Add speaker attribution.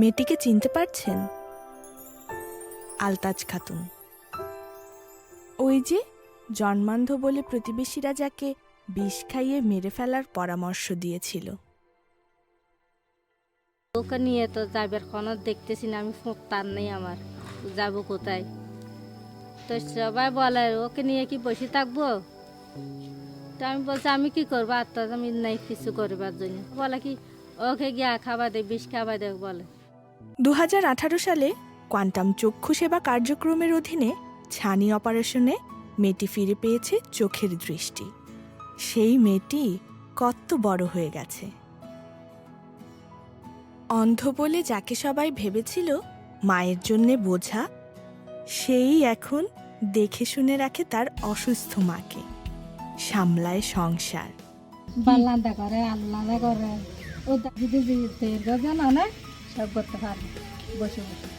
Speaker 1: মেয়েটিকে চিনতে পারছেন? আলতাজ খাতুন। ওই যে জন্মান্ধ বলে প্রতিবেশীরা যাকে বিষ খাইয়ে মেরে ফেলার পরামর্শ দিয়েছিল।
Speaker 2: ওকে নিয়ে তো যাবার কোনো দেখতেছি না, আমি তার নেই আমার। যাব কোথায়? তো সবাই বলে, ওকে নিয়ে কি বসে থাকব? তো আমি বলছি, আমি কি করব? তো আমি নাই কিছু করবার জন্য। বলে কি, ওকে গিয়া খাবার দে, বিষ খাবার দে, বলে।
Speaker 1: দু হাজার আঠারো সালে কোয়ান্টাম চক্ষু সেবা কার্যক্রমের অধীনে ছানি অপারেশনে মেয়েটি ফিরে পেয়েছে চোখের দৃষ্টি। সেই মেয়েটি কত বড় হয়ে গেছে। অন্ধ বলে যাকে সবাই ভেবেছিল মায়ের জন্যে বোঝা, সেই এখন দেখে শুনে রাখে তার অসুস্থ মাকে। সামলায় সংসার।
Speaker 3: করে, আল্লাদা করে। ও যদি জানা না? সব করতে পারবে বসে বসে